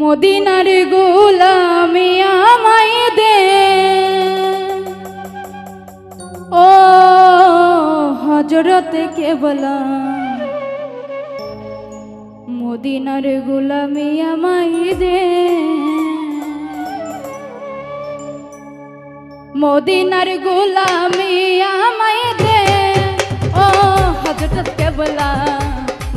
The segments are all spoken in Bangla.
মদিনার গোলামি আমায় দে। ও হজরত কেবলা, মদিনার গোলামি আমায় দে। মদিনার গোলামি আমায় দে। ও হজরত কেবলা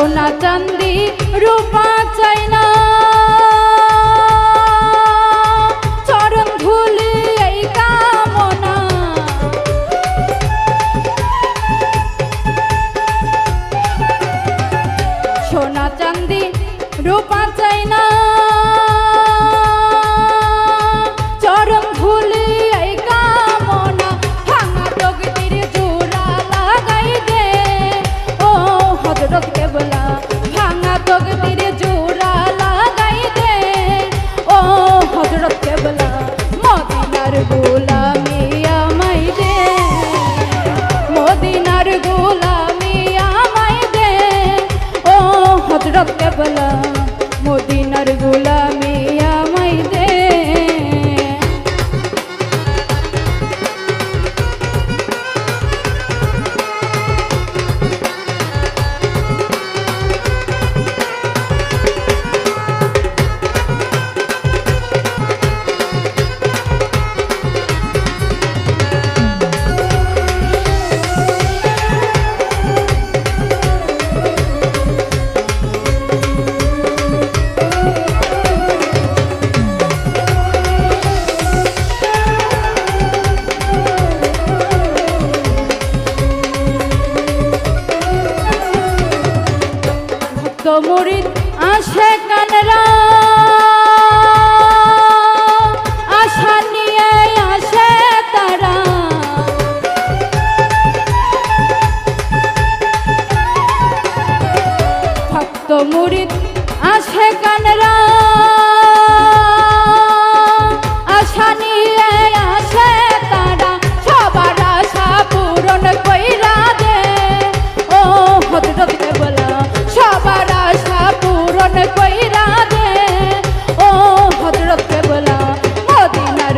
সোনা চান্দি রূপা চাই হজরত কেবলা মদিনার মুরিদ আসে কানরা আশা তারা। ভক্ত কানরা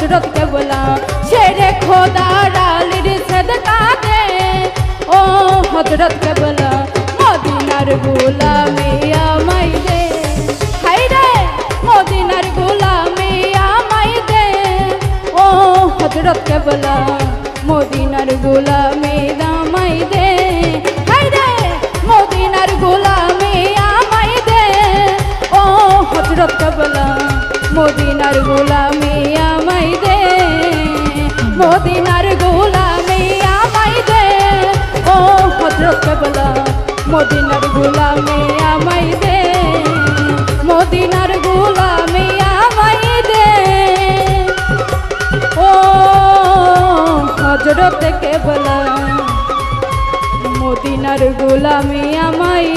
হজরত কেবলা শেরে খোদা ডালির সদকা দে ও হজরত কেবলা মদিনার গোলামে আমাই দে। হাই রে মদিনার গোলামে আমাই দে। ও হজরত কেবলা মদিনার গোলামে কেবলা, মদিনার গুলামে আমাই দে, মদিনার গুলামে আমাই দে। ও হজরত কেবলা, মদিনার গুলামে আমাই